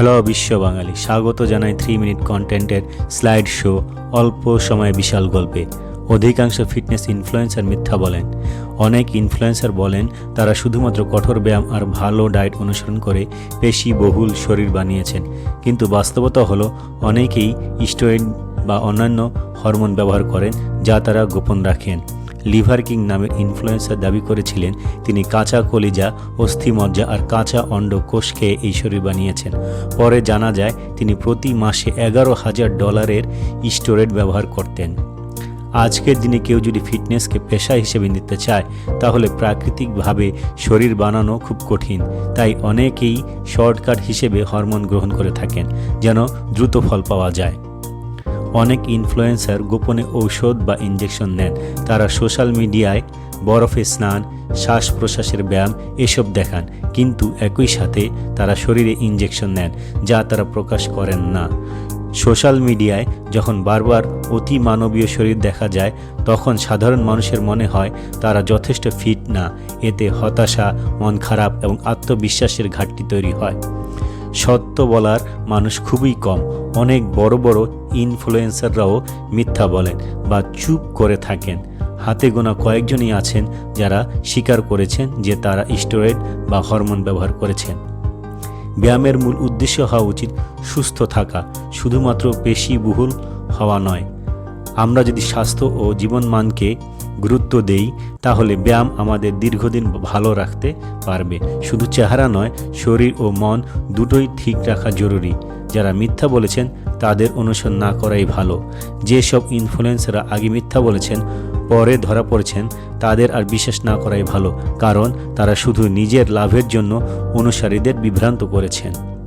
Hello বিশ্ব বাঙালি, স্বাগত জানাই থ্রি মিনিট কন্টেন্টের স্লাইড শো অল্প সময়ে বিশাল গল্পে। অধিকাংশ ফিটনেস ইনফ্লুয়েন্সার মিথ্যা বলেন। অনেক ইনফ্লুয়েন্সার বলেন, তারা শুধুমাত্র কঠোর ব্যায়াম আর ভালো ডায়েট অনুসরণ করে পেশি বহুল শরীর বানিয়েছেন। কিন্তু বাস্তবতা হলো, অনেকেই স্টেরয়েড বা অন্যান্য হরমোন ব্যবহার করেন, যা তারা গোপন রাখেন। লিভার কিং নামের ইনফ্লুয়েন্সার দাবি করেছিলেন, তিনি কাঁচা কলিজা, অস্থিমজ্জা আর কাঁচা অন্ড কোষ খেয়ে এই শরীর বানিয়েছেন। পরে জানা যায়, তিনি প্রতি মাসে এগারো হাজার ডলারের স্টোরেড ব্যবহার করতেন। আজকের দিনে কেউ যদি ফিটনেসকে পেশা হিসেবে নিতে চায়, তাহলে প্রাকৃতিকভাবে শরীর বানানো খুব কঠিন। তাই অনেকেই শর্টকাট হিসেবে হরমোন গ্রহণ করে থাকেন, যেন দ্রুত ফল পাওয়া যায়। অনেক ইনফ্লুয়েন্সার গোপনে ঔষধ বা ইঞ্জেকশন নেন। তারা সোশ্যাল মিডিয়ায় বরফে স্নান শ্বাস প্রশ্বাসের ব্যায়াম এসব দেখান। কিন্তু একই সাথে তারা শরীরে ইঞ্জেকশন নেন, যা তারা প্রকাশ করেন না। সোশ্যাল মিডিয়ায় যখন বারবার অতি মানবীয় শরীর দেখা যায়, তখন সাধারণ মানুষের মনে হয় তারা যথেষ্ট ফিট না। এতে হতাশা, মন খারাপ এবং আত্মবিশ্বাসের ঘাটতি তৈরি হয়। সত্য বলার মানুষ খুবই কম। অনেক বড় বড় ইনফ্লুয়েন্সাররাও মিথ্যা বলেন বা চুপ করে থাকেন। হাতে গোনা কয়েকজনই আছেন যারা স্বীকার করেছেন যে তারা স্টেরয়েড বা হরমোন ব্যবহার করেছেন। ব্যায়ামের মূল উদ্দেশ্য হওয়া উচিত সুস্থ থাকা, শুধুমাত্র পেশিবহুল হওয়া নয়। আমরা যদি স্বাস্থ্য ও জীবনমানকে গুরুত্ব দেই, তাহলে ব্যায়াম আমাদের দীর্ঘদিন ভালো রাখতে পারবে। শুধু চেহারা নয়, শরীর ও মন দুটোই ঠিক রাখা জরুরি। যারা মিথ্যা বলেছেন, তাদের অনুসরণ না করাই ভালো। যেসব ইনফ্লুয়েন্সাররা আগে মিথ্যা বলেছেন, পরে ধরা পড়েছেন, তাদের আর বিশ্বাস না করাই ভালো। কারণ তারা শুধু নিজের লাভের জন্য অনুসারীদের বিভ্রান্ত করেছেন।